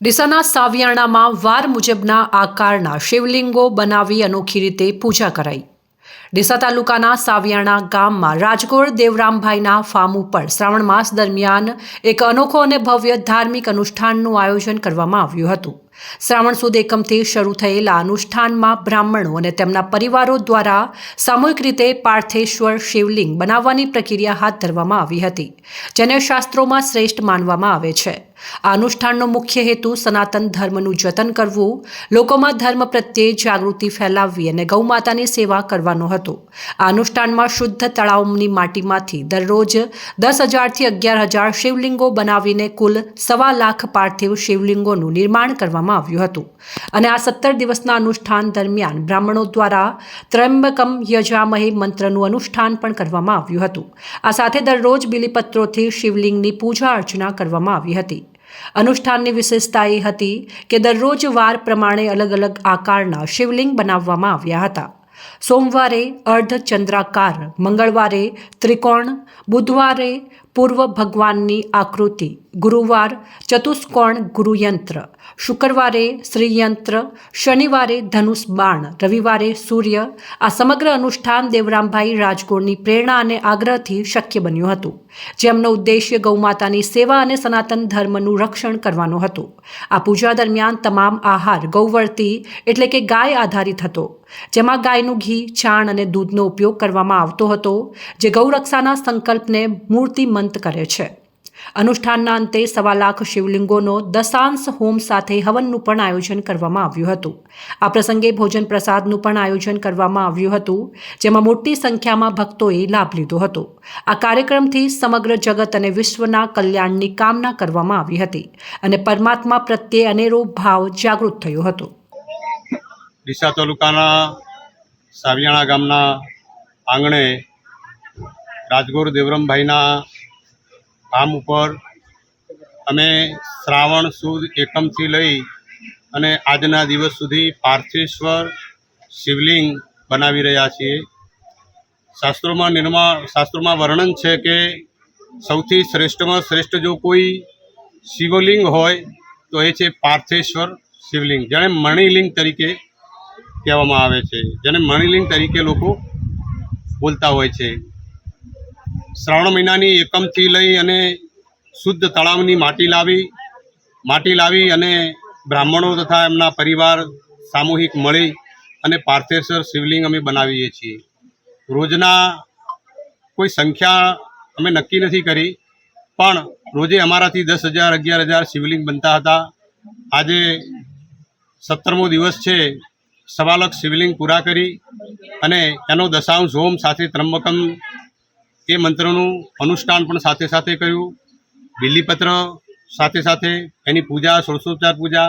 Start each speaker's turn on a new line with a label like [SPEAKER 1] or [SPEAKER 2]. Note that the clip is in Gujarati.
[SPEAKER 1] ડીસાના સાવિયાણામાં વાર મુજબના આકારના શિવલિંગો બનાવી અનોખી રીતે પૂજા કરાઈ. ડીસા તાલુકાના સાવિયાણા ગામમાં રાજકોટ દેવરામભાઈના ફાર્મ ઉપર શ્રાવણ માસ દરમિયાન એક અનોખો અને ભવ્ય ધાર્મિક અનુષ્ઠાનનું આયોજન કરવામાં આવ્યું હતું. શ્રાવણ સુદ એકમથી શરૂ થયેલા અનુષ્ઠાનમાં બ્રાહ્મણો અને તેમના પરિવારો દ્વારા સામૂહિક રીતે પાર્થેશ્વર શિવલિંગ બનાવવાની પ્રક્રિયા હાથ ધરવામાં આવી હતી, જેને શાસ્ત્રોમાં શ્રેષ્ઠ માનવામાં આવે છે. આ અનુષ્ઠાનનો મુખ્ય હેતુ સનાતન ધર્મનું જતન કરવું, લોકોમાં ધર્મ પ્રત્યે જાગૃતિ ફેલાવવી અને ગૌમાતાની સેવા કરવાનો હતો. આ અનુષ્ઠાનમાં શુદ્ધ તળાવની માટીમાંથી દરરોજ દસ હજારથી અગિયાર હજાર શિવલિંગો બનાવીને કુલ સવા લાખ પાર્થિવ શિવલિંગોનું નિર્માણ કરવામાં આવ્યું હતું. અને આ સત્તર દિવસના અનુષ્ઠાન દરમિયાન બ્રાહ્મણો દ્વારા ત્રંબકમ યજામહે મંત્રનું અનુષ્ઠાન પણ કરવામાં આવ્યું હતું. આ સાથે દરરોજ બિલીપત્રોથી શિવલિંગની પૂજા અર્ચના કરવામાં આવી હતી. અનુષ્ઠાનની વિશેષતા એ હતી કે દરરોજ વાર પ્રમાણે અલગ અલગ આકારના શિવલિંગ બનાવવામાં આવ્યા હતા. સોમવારે અર્ધચંદ્રાકાર, મંગળવારે ત્રિકોણ, બુધવારે પૂર્વ ભગવાનની આકૃતિ. ગુરુવાર ચતુષ્કોણ ગુરુયંત્ર. શુક્રવારે શ્રીયંત્ર, શનિવારે ધનુષ બાણ, રવિવારે સૂર્ય. આ સમગ્ર અનુષ્ઠાન દેવરામભાઈ રાજગોરની પ્રેરણા અને આગ્રહથી શક્ય બન્યું હતું. જેમનો ઉદ્દેશ્ય ગૌમાતાની સેવા અને સનાતન ધર્મનું રક્ષણ કરવાનો હતો. આ પૂજા દરમિયાન તમામ આહાર ગૌવર્તી એટલે કે ગાય આધારિત હતો. જેમાં ગાયનું ઘી, છાણ અને દૂધનો ઉપયોગ કરવામાં આવતો હતો, જે ગૌરક્ષાના સંકલ્પને મૂર્તિમંત કરે છે. અનુષ્ઠાનના અંતે સવા લાખ શિવલિંગોનો દશાંશ હોમ સાથે હવનનું પણ આયોજન કરવામાં આવ્યું હતું. આ પ્રસંગે ભોજન પ્રસાદનું પણ આયોજન કરવામાં આવ્યું હતું, જેમાં મોટી સંખ્યામાં ભક્તોએ લાભ લીધો હતો. આ કાર્યક્રમથી સમગ્ર જગત અને વિશ્વના કલ્યાણની કામના કરવામાં આવી હતી અને પરમાત્મા પ્રત્યે અનેરો ભાવ જાગૃત થયો હતો.
[SPEAKER 2] ડીસા તાલુકાના સાવિયાણા ગામના આંગણે રાજગોર દેવરમભાઈના ફાર્મ ઉપર અમે શ્રાવણ સુદ એકમથી લઈ અને આજના દિવસ સુધી પાર્થેશ્વર શિવલિંગ બનાવી રહ્યા છીએ. શાસ્ત્રોમાં નિર્માણ શાસ્ત્રોમાં વર્ણન છે કે સૌથી શ્રેષ્ઠમાં શ્રેષ્ઠ જો કોઈ શિવલિંગ હોય, તો એ છે પાર્થેશ્વર શિવલિંગ, જેને મણિલિંગ તરીકે કહેવામાં આવે છે. જેને મણિલિંગ તરીકે લોકો બોલતા હોય છે. શ્રાવણ મહિનાની એકમથી લઈ અને શુદ્ધ તળાવની માટી લાવી માટી લાવી અને બ્રાહ્મણો તથા એમના પરિવાર સામૂહિક મળી અને પાર્થેશ્વર શિવલિંગ અમે બનાવીએ છીએ. રોજના કોઈ સંખ્યા અમે નક્કી નથી કરી, પણ રોજે અમારાથી દસ હજાર, અગિયાર હજાર શિવલિંગ બનતા હતા. આજે સત્તરમો દિવસ છે, સવાલક શિવલિંગ પૂરા કરી અને એનો દશાંશ હોમ સાથે ત્રંબકમ એ મંત્રનું અનુષ્ઠાન પણ સાથે સાથે કર્યું. બિલીપત્ર સાથે સાથે એની પૂજા ષોડશોપચાર પૂજા